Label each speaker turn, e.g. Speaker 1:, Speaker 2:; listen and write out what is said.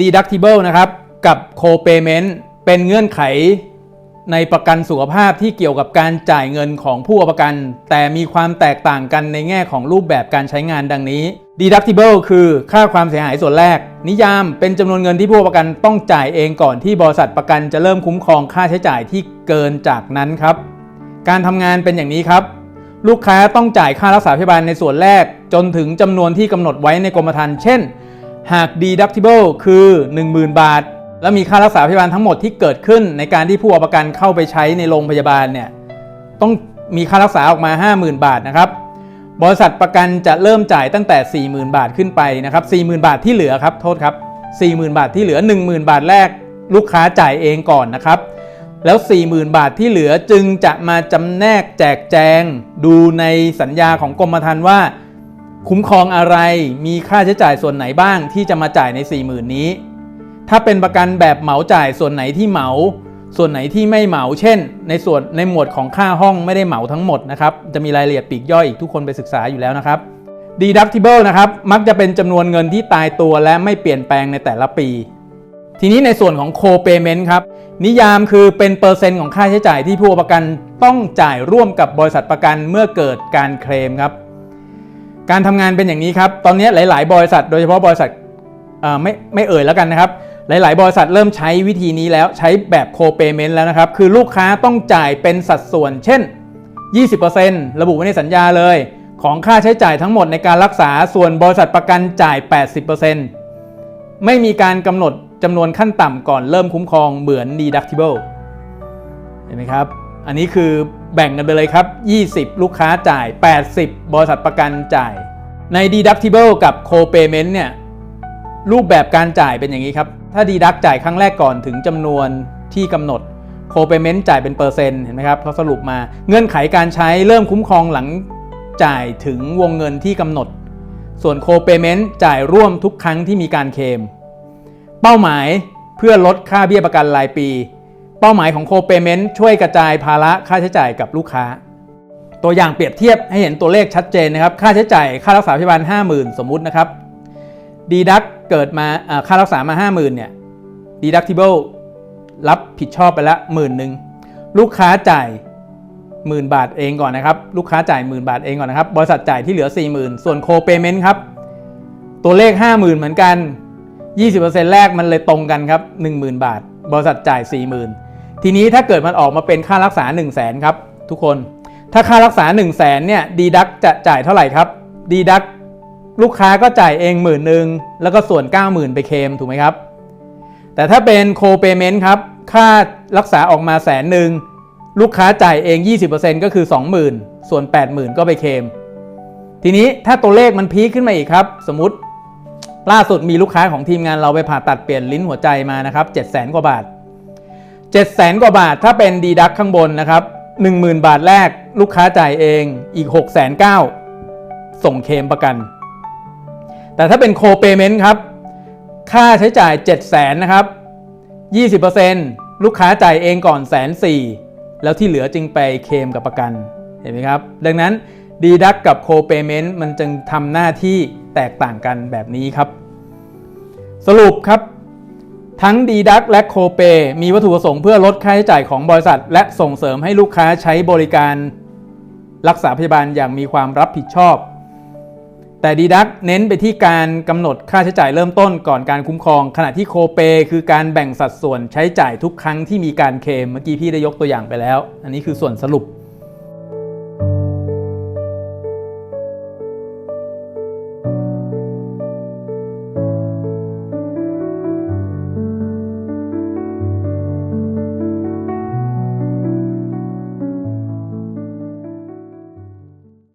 Speaker 1: deductible นะครับ กับ co-payment เป็นเงื่อนไขในประกันสุขภาพที่เกี่ยวกับการจ่ายเงินของผู้ประกัน แต่มีความแตกต่างกันในแง่ของรูปแบบการใช้งานดังนี้ deductible คือค่าความเสียหายส่วนแรก นิยามเป็นจำนวนเงินที่ผู้ประกันต้องจ่ายเองก่อนที่บริษัทประกันจะเริ่มคุ้มครองค่าใช้จ่ายที่เกินจากนั้นครับ การทำงานเป็นอย่างนี้ครับลูกค้าต้องจ่ายค่ารักษาพยาบาลในส่วนแรก จนถึงจำนวนที่กำหนดไว้ในกรมธรรม์เช่น หาก deductible คือ 10,000 บาท และมีค่ารักษาพยาบาลทั้งหมดที่เกิดขึ้นในการที่ผู้เอาประกันเข้าไปใช้ในโรงพยาบาลเนี่ยต้องมีค่ารักษาออกมา 50,000 บาทนะครับบริษัทประกันจะเริ่มจ่ายตั้งแต่ 40,000 บาทขึ้นไปนะครับ40,000 บาทที่เหลือครับโทษครับ 40,000 บาทที่เหลือ 10,000 บาทแรก ลูกค้าจ่ายเองก่อนนะครับ แล้ว 40,000 บาทที่เหลือจึงจะมาจำแนกแจกแจง ดูในสัญญาของกรมธรรม์ว่า คุ้มครองอะไรมีค่าใช้จ่ายส่วนไหนบ้างที่จะมาจ่ายใน 40,000 นี้ ถ้าเป็นประกันแบบเหมาจ่ายส่วนไหนที่เหมา ส่วนไหนที่ไม่เหมา เช่น ในส่วนในหมวดของค่าห้องไม่ได้เหมาทั้งหมดนะครับจะมีรายละเอียดปีกย่อยอีกทุกคนไปศึกษาอยู่แล้วนะครับ deductible นะครับมักจะเป็นจำนวนเงินที่ตายตัวและไม่เปลี่ยนแปลงในแต่ละปี ทีนี้ในส่วนของ co-payment ครับนิยามคือเป็นเปอร์เซ็นต์ของค่าใช้จ่ายที่ผู้ประกันต้องจ่ายร่วมกับบริษัทประกันเมื่อเกิดการเคลมครับ การทำงานเป็นอย่างนี้ครับ ตอนนี้หลาย ๆ บริษัท โดยเฉพาะบริษัทไม่ไม่เอ่ยแล้วกันนะครับ หลาย ๆ บริษัทเริ่มใช้วิธีนี้แล้วใช้แบบ co-payment แล้วนะครับ คือลูกค้าต้องจ่ายเป็นสัดส่วน เช่น 20%ระบุไว้ในสัญญาเลย ของค่าใช้จ่ายทั้งหมดในการรักษาส่วนบริษัทประกันจ่าย 80%ไม่มีการกำหนดจำนวนขั้นต่ำก่อนเริ่มคุ้มครองเหมือน deductible เห็นไหมครับ อันนี้คือ แบ่งกันไปเลยครับ 20 ลูกค้าจ่าย 80 บริษัทประกันจ่าย ใน deductible กับ co-payment เนี่ยรูปแบบการจ่ายเป็นอย่างนี้ครับ ถ้า deduct จ่ายครั้งแรกก่อนถึงจำนวนที่กำหนด co-payment จ่ายเป็นเปอร์เซ็นต์เห็นไหมครับเขาสรุปมาเงื่อนไขการใช้เริ่มคุ้มครองหลังจ่ายถึงวงเงินที่กำหนด ส่วน co-payment จ่ายร่วมทุกครั้งที่มีการเคลมเป้าหมายเพื่อลดค่าเบี้ยประกันรายปี เป้าหมายของ co-payment ช่วยกระจายภาระค่าใช้จ่ายกับลูกค้า ตัวอย่างเปรียบเทียบให้เห็นตัวเลขชัดเจนนะครับ ค่าใช้จ่ายค่ารักษาพยาบาล 50,000 สมมุตินะครับดีดักเกิดมาค่ารักษามา 50,000เนี่ย deductible รับผิดชอบไปละหมื่นหนึ่งลูกค้าจ่ายหมื่นบาทเองก่อนนะครับ ลูกค้าจ่ายหมื่นบาทเองก่อนนะครับ บริษัทจ่ายที่เหลือ 40,000 ส่วน co-payment ครับ ตัวเลข 50,000 เหมือนกัน 20%แรกมันเลยตรงกันครับ 10,000 บาท บริษัทจ่าย 40,000 ทีนี้ถ้าเกิดมันออกมาเป็นค่ารักษา 1 0 0 0 0แครับทุกคน ถ้าค่ารักษา 1 0 0 0 0แสนเนี่ยดีดักจะจ่ายเท่าไหร่ครับดีดักลูกค้าก็จ่ายเองหมื่นหนึ่งแล้วก็ส่วน 90,000 ไปเคมถูกไหมครับ แต่ถ้าเป็นโคเปเมนต์ครับค่ารักษาออกมาแสนหนึ่งลูกค้าจ่ายเอง 20%ก็คือ 20,000 ส่วน 80,000 ก็ไปเคม ทีนี้ถ้าตัวเลขมันพีคขึ้นมาอีกครับ สมมติล่าสุดมีลูกค้าของทีมงานเราไปผ่าตัดเปลี่ยนลิ้นหัวใจมานะครับ700,000 กว่าบาท 7 0 0 0 0 กว่าบาทถ้าเป็นดีดักข้างบนนะครับ 10,000 บาทแรกลูกค้าจ่ายเองอีก 6,900ส่งเคมประกัน แต่ถ้าเป็นโคเปเมนต์ครับ ค่าใช้จ่าย 7 0 0 0 0นะครับ 20%ลูกค้าจ่ายเองก่อนแสนสี่แล้วที่เหลือจึงไปเคมกับประกัน เห็นไหมครับ ดังนั้นดีดักกับโคเปเมนต์มันจึงทำหน้าที่แตกต่างกันแบบนี้ครับ สรุปครับ ทั้ง d d u c และ c o p a y มีวัตถุประสงค์เพื่อลดค่าใช้จ่ายของบริษัท และส่งเสริมให้ลูกค้าใช้บริการ รักษาพยาบาลอย่างมีความรับผิดชอบ แต่ d d u c เน้นไปที่การกำหนดค่าใช้จ่ายเริ่มต้นก่อนการคุ้มครอง ขณะที่ c o p a y คือการแบ่งสัดส่วนใช้จ่ายทุกครั้งที่มีการเคลมเมื่อกี้พี่ได้ยกตัวอย่างไปแล้ว อันนี้คือส่วนสรุป